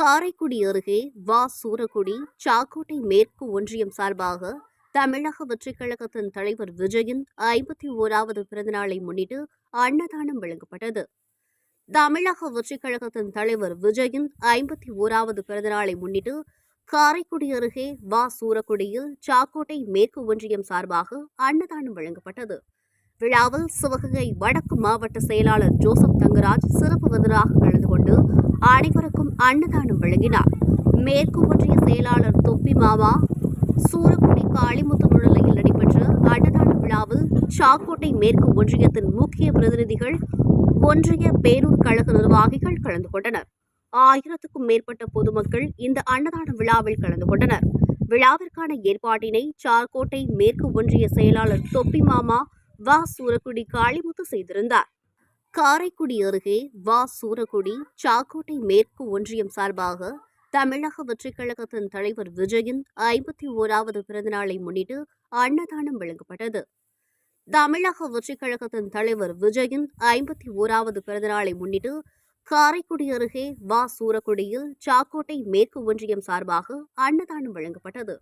காரைக்குடி அருகே வா. சூரக்குடி சாக்கோட்டை மேற்கு ஒன்றியம் சார்பாக தமிழக வெற்றிக் கழகத்தின் தலைவர் விஜயின் ஐம்பத்தி ஓராவது பிறந்தநாளை முன்னிட்டு அன்னதானம் வழங்கப்பட்டது. தமிழக வெற்றிக் கழகத்தின் தலைவர் விஜயின் ஐம்பத்தி ஓராவது பிறந்தநாளை முன்னிட்டு காரைக்குடி அருகே வா. சூரக்குடியில் சாக்கோட்டை மேற்கு ஒன்றியம் சார்பாக அன்னதானம் வழங்கப்பட்டது. விழாவில் சிவகங்கை வடக்கு மாவட்ட செயலாளர் ஜோசப் தங்கராஜ் சிறப்பு விருதாக கலந்து கொண்டு அனைவருக்கும் அன்னதானம் வழங்கினார். மேற்கு ஒன்றிய செயலாளர் தொப்பி மாமா சூரக்குடி காளிமுத்து முன்னிலையில் நடைபெற்ற அன்னதான விழாவில் சாக்கோட்டை மேற்கு ஒன்றியத்தின் முக்கிய பிரதிநிதிகள் ஒன்றிய பேரூர் கழக நிர்வாகிகள் கலந்து கொண்டனர். ஆயிரத்துக்கும் மேற்பட்ட பொதுமக்கள் இந்த அன்னதான விழாவில் கலந்து கொண்டனர். விழாவிற்கான ஏற்பாட்டினை சார்கோட்டை மேற்கு ஒன்றிய செயலாளர் தொப்பி மாமா வா. சூரக்குடி காளிமுத்து செய்திருந்தார். காரைக்குடி அருகே வா. சூரக்குடி சாக்கோட்டை மேற்கு ஒன்றியம் சார்பாக தமிழக வெற்றிக் கழகத்தின் தலைவர் விஜயின் ஐம்பத்தி ஓராவது பிறந்தநாளை முன்னிட்டு அன்னதானம் வழங்கப்பட்டது. தமிழக வெற்றிக் கழகத்தின் தலைவர் விஜயின் ஐம்பத்தி ஓராவது பிறந்தநாளை முன்னிட்டு காரைக்குடி அருகே வா. சூரக்குடியில் சாக்கோட்டை மேற்கு ஒன்றியம் சார்பாக அன்னதானம் வழங்கப்பட்டது.